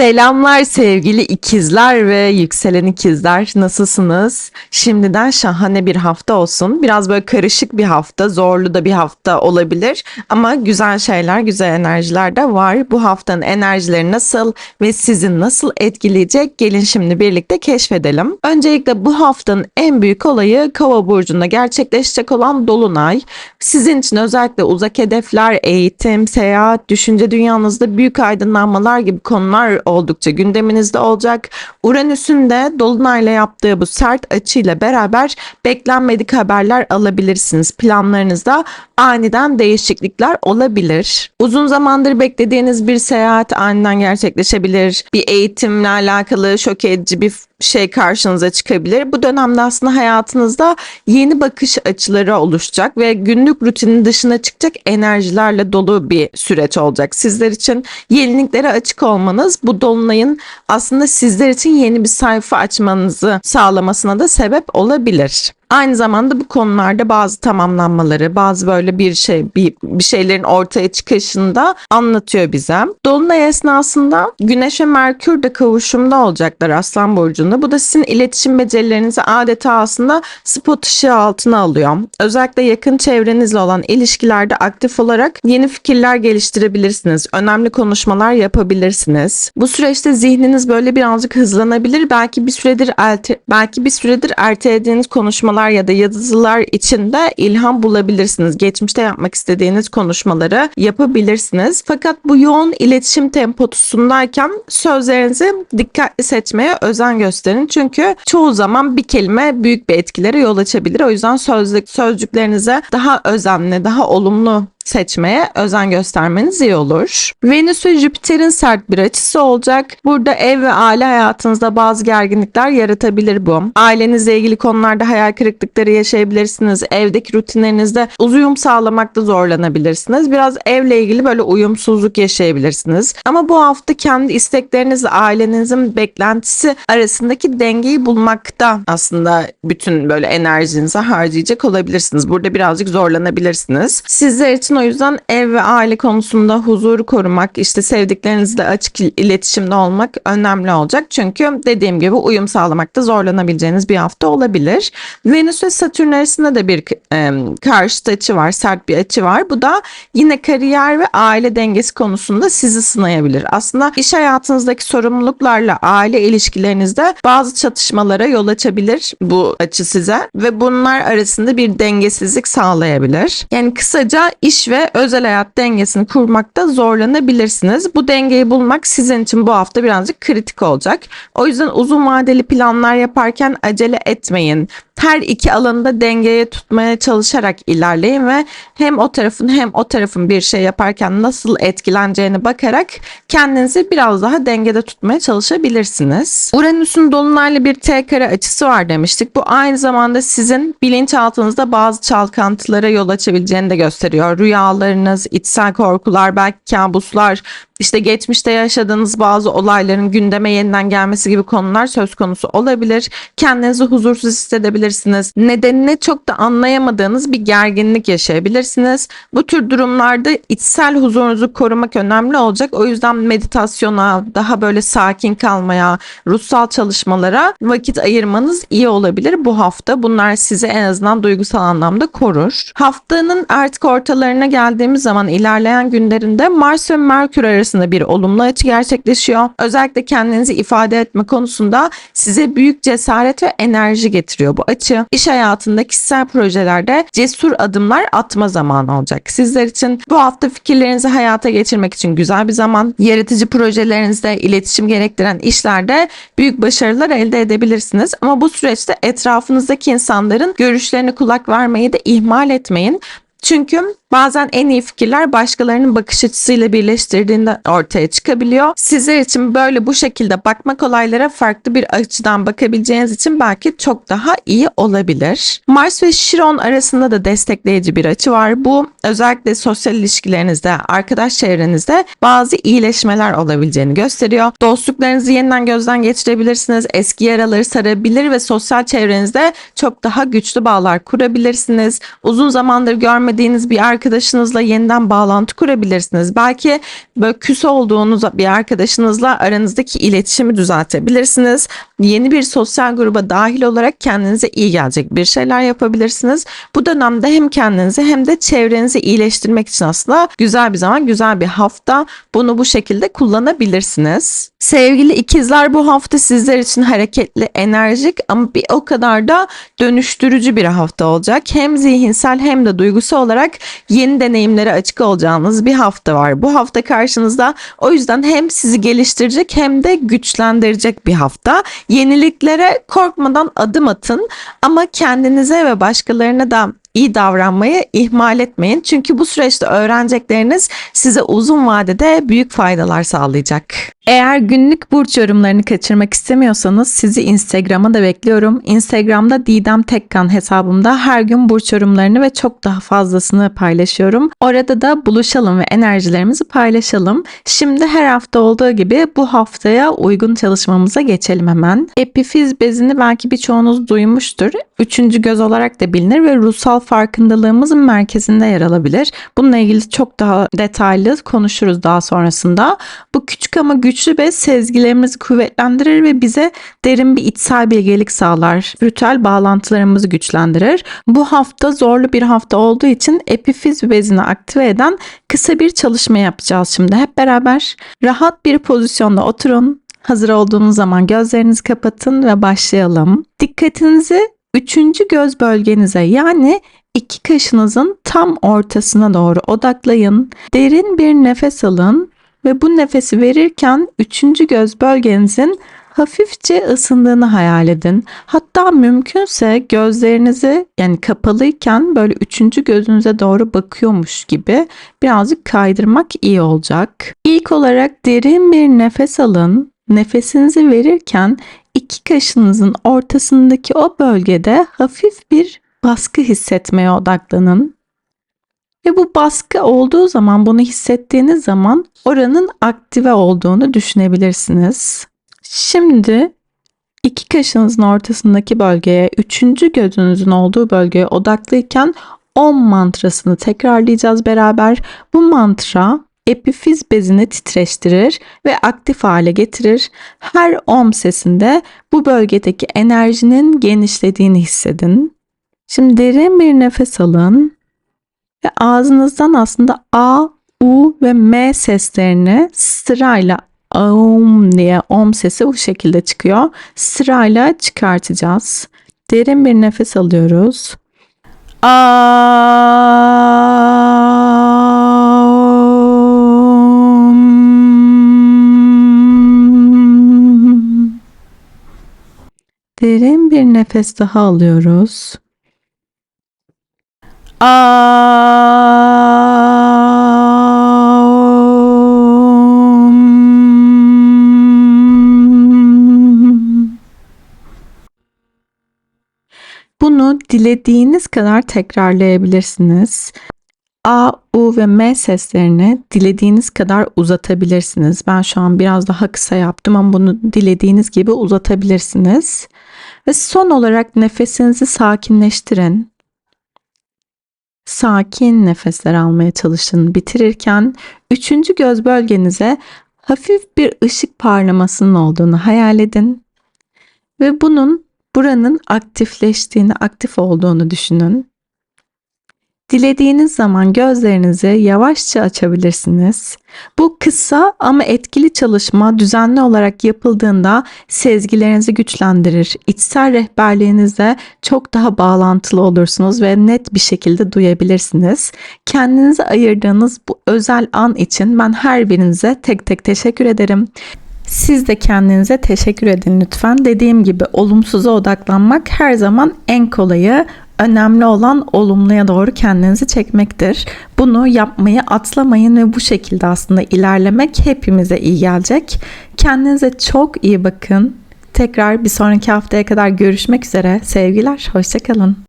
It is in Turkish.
Selamlar sevgili ikizler ve yükselen ikizler. Nasılsınız? Şimdiden şahane bir hafta olsun. Biraz böyle karışık bir hafta, zorlu da bir hafta olabilir. Ama güzel şeyler, güzel enerjiler de var. Bu haftanın enerjileri nasıl ve sizi nasıl etkileyecek? Gelin şimdi birlikte keşfedelim. Öncelikle bu haftanın en büyük olayı Kova burcunda gerçekleşecek olan dolunay. Sizin için özellikle uzak hedefler, eğitim, seyahat, düşünce dünyanızda büyük aydınlanmalar gibi konular oldukça gündeminizde olacak. Uranüs'ün de Dolunay'la yaptığı bu sert açıyla beraber beklenmedik haberler alabilirsiniz. Planlarınızda aniden değişiklikler olabilir. Uzun zamandır beklediğiniz bir seyahat aniden gerçekleşebilir. Bir eğitimle alakalı şok edici bir şey karşınıza çıkabilir. Bu dönemde aslında hayatınızda yeni bakış açıları oluşacak ve günlük rutinin dışına çıkacak enerjilerle dolu bir süreç olacak. Sizler için yeniliklere açık olmanız bu dolunayın aslında sizler için yeni bir sayfa açmanızı sağlamasına da sebep olabilir. Aynı zamanda bu konularda bazı tamamlanmaları, bazı böyle bir şey, bir, bir şeylerin ortaya çıkışında anlatıyor bize. Dolunay esnasında Güneş ve Merkür de kavuşumda olacaklar Aslan Burcu'nda. Bu da sizin iletişim becerilerinizi adeta aslında spot ışığı altına alıyor. Özellikle yakın çevrenizle olan ilişkilerde aktif olarak yeni fikirler geliştirebilirsiniz. Önemli konuşmalar yapabilirsiniz. Bu süreçte zihniniz böyle birazcık hızlanabilir. Belki bir süredir elte, belki bir süredir ertelediğiniz konuşmalar ya da yazılar için de ilham bulabilirsiniz. Geçmişte yapmak istediğiniz konuşmaları yapabilirsiniz. Fakat bu yoğun iletişim temposundayken sözlerinizi dikkatli seçmeye özen gösterin. Çünkü çoğu zaman bir kelime büyük bir etkilere yol açabilir. O yüzden sözlük, sözcüklerinize daha özenli, daha olumlu seçmeye özen göstermeniz iyi olur. Venüs ve Jüpiter'in sert bir açısı olacak. Burada ev ve aile hayatınızda bazı gerginlikler yaratabilir bu. Ailenizle ilgili konularda hayal kırıklıkları yaşayabilirsiniz. Evdeki rutinlerinizde uyum sağlamakta zorlanabilirsiniz. Biraz evle ilgili böyle uyumsuzluk yaşayabilirsiniz. Ama bu hafta kendi isteklerinizle ailenizin beklentisi arasındaki dengeyi bulmakta aslında bütün böyle enerjinizi harcayacak olabilirsiniz. Burada birazcık zorlanabilirsiniz. Sizler için o yüzden ev ve aile konusunda huzuru korumak, işte sevdiklerinizle açık il- iletişimde olmak önemli olacak. Çünkü dediğim gibi uyum sağlamakta zorlanabileceğiniz bir hafta olabilir. Venüs ve Satürn arasında da bir e, karşıt açı var, sert bir açı var. Bu da yine kariyer ve aile dengesi konusunda sizi sınayabilir. Aslında iş hayatınızdaki sorumluluklarla aile ilişkilerinizde bazı çatışmalara yol açabilir bu açı size ve bunlar arasında bir dengesizlik sağlayabilir. Yani kısaca iş ve özel hayat dengesini kurmakta zorlanabilirsiniz. Bu dengeyi bulmak sizin için bu hafta birazcık kritik olacak. O yüzden uzun vadeli planlar yaparken acele etmeyin her iki alanı dengeye tutmaya çalışarak ilerleyin ve hem o tarafın hem o tarafın bir şey yaparken nasıl etkileneceğine bakarak kendinizi biraz daha dengede tutmaya çalışabilirsiniz. Uranüs'ün dolunayla bir T kare açısı var demiştik. Bu aynı zamanda sizin bilinçaltınızda bazı çalkantılara yol açabileceğini de gösteriyor. Rüyalarınız, içsel korkular, belki kabuslar, işte geçmişte yaşadığınız bazı olayların gündeme yeniden gelmesi gibi konular söz konusu olabilir. Kendinizi huzursuz hissedebilirsiniz. Nedenini çok da anlayamadığınız bir gerginlik yaşayabilirsiniz. Bu tür durumlarda içsel huzurunuzu korumak önemli olacak. O yüzden meditasyona, daha böyle sakin kalmaya, ruhsal çalışmalara vakit ayırmanız iyi olabilir bu hafta. Bunlar sizi en azından duygusal anlamda korur. Haftanın artık ortalarına geldiğimiz zaman ilerleyen günlerinde Mars ve Merkür arasında bir olumlu açı gerçekleşiyor. Özellikle kendinizi ifade etme konusunda size büyük cesaret ve enerji getiriyor bu açı. İş hayatında kişisel projelerde cesur adımlar atma zamanı olacak. Sizler için bu hafta fikirlerinizi hayata geçirmek için güzel bir zaman. Yaratıcı projelerinizde, iletişim gerektiren işlerde büyük başarılar elde edebilirsiniz. Ama bu süreçte etrafınızdaki insanların görüşlerine kulak vermeyi de ihmal etmeyin. Çünkü bazen en iyi fikirler başkalarının bakış açısıyla birleştirdiğinde ortaya çıkabiliyor. Sizler için böyle bu şekilde bakmak olaylara farklı bir açıdan bakabileceğiniz için belki çok daha iyi olabilir. Mars ve Şiron arasında da destekleyici bir açı var. Bu özellikle sosyal ilişkilerinizde, arkadaş çevrenizde bazı iyileşmeler olabileceğini gösteriyor. Dostluklarınızı yeniden gözden geçirebilirsiniz. Eski yaraları sarabilir ve sosyal çevrenizde çok daha güçlü bağlar kurabilirsiniz. Uzun zamandır görmediğiniz görmediğiniz bir arkadaşınızla yeniden bağlantı kurabilirsiniz. Belki böyle küs olduğunuz bir arkadaşınızla aranızdaki iletişimi düzeltebilirsiniz. Yeni bir sosyal gruba dahil olarak kendinize iyi gelecek bir şeyler yapabilirsiniz. Bu dönemde hem kendinizi hem de çevrenizi iyileştirmek için aslında güzel bir zaman, güzel bir hafta. Bunu bu şekilde kullanabilirsiniz. Sevgili ikizler bu hafta sizler için hareketli, enerjik ama bir o kadar da dönüştürücü bir hafta olacak. Hem zihinsel hem de duygusal olarak yeni deneyimlere açık olacağınız bir hafta var. Bu hafta karşınızda o yüzden hem sizi geliştirecek hem de güçlendirecek bir hafta. Yeniliklere korkmadan adım atın ama kendinize ve başkalarına da iyi davranmayı ihmal etmeyin. Çünkü bu süreçte öğrenecekleriniz size uzun vadede büyük faydalar sağlayacak. Eğer günlük burç yorumlarını kaçırmak istemiyorsanız sizi Instagram'a da bekliyorum. Instagram'da Didem Tekkan hesabımda her gün burç yorumlarını ve çok daha fazlasını paylaşıyorum. Orada da buluşalım ve enerjilerimizi paylaşalım. Şimdi her hafta olduğu gibi bu haftaya uygun çalışmamıza geçelim hemen. Epifiz bezini belki birçoğunuz duymuştur. Üçüncü göz olarak da bilinir ve ruhsal farkındalığımızın merkezinde yer alabilir. Bununla ilgili çok daha detaylı konuşuruz daha sonrasında. Bu küçük ama güçlü bez sezgilerimizi kuvvetlendirir ve bize derin bir içsel bilgelik sağlar. Ritüel bağlantılarımızı güçlendirir. Bu hafta zorlu bir hafta olduğu için epifiz bezini aktive eden kısa bir çalışma yapacağız şimdi hep beraber. Rahat bir pozisyonda oturun. Hazır olduğunuz zaman gözlerinizi kapatın ve başlayalım. Dikkatinizi üçüncü göz bölgenize yani iki kaşınızın tam ortasına doğru odaklayın. Derin bir nefes alın ve bu nefesi verirken üçüncü göz bölgenizin hafifçe ısındığını hayal edin. Hatta mümkünse gözlerinizi yani kapalıyken böyle üçüncü gözünüze doğru bakıyormuş gibi birazcık kaydırmak iyi olacak. İlk olarak derin bir nefes alın. Nefesinizi verirken iki kaşınızın ortasındaki o bölgede hafif bir baskı hissetmeye odaklanın. Ve bu baskı olduğu zaman bunu hissettiğiniz zaman oranın aktive olduğunu düşünebilirsiniz. Şimdi iki kaşınızın ortasındaki bölgeye, üçüncü gözünüzün olduğu bölgeye odaklıyken Om mantrasını tekrarlayacağız beraber. Bu mantra epifiz bezini titreştirir ve aktif hale getirir. Her om sesinde bu bölgedeki enerjinin genişlediğini hissedin. Şimdi derin bir nefes alın ve ağzınızdan aslında A, U ve M seslerini sırayla Aum diye om sesi bu şekilde çıkıyor. Sırayla çıkartacağız. Derin bir nefes alıyoruz. Aum. Derin bir nefes daha alıyoruz. Aum. Bunu dilediğiniz kadar tekrarlayabilirsiniz. A, U ve M seslerini dilediğiniz kadar uzatabilirsiniz. Ben şu an biraz daha kısa yaptım ama bunu dilediğiniz gibi uzatabilirsiniz. Ve son olarak nefesinizi sakinleştirin. Sakin nefesler almaya çalışın. Bitirirken üçüncü göz bölgenize hafif bir ışık parlamasının olduğunu hayal edin. Ve bunun buranın aktifleştiğini, aktif olduğunu düşünün. Dilediğiniz zaman gözlerinizi yavaşça açabilirsiniz. Bu kısa ama etkili çalışma düzenli olarak yapıldığında sezgilerinizi güçlendirir. İçsel rehberliğinizle çok daha bağlantılı olursunuz ve net bir şekilde duyabilirsiniz. Kendinize ayırdığınız bu özel an için ben her birinize tek tek teşekkür ederim. Siz de kendinize teşekkür edin lütfen. Dediğim gibi olumsuza odaklanmak her zaman en kolayı. Önemli olan olumluya doğru kendinizi çekmektir. Bunu yapmayı atlamayın ve bu şekilde aslında ilerlemek hepimize iyi gelecek. Kendinize çok iyi bakın. Tekrar bir sonraki haftaya kadar görüşmek üzere. Sevgiler, hoşçakalın.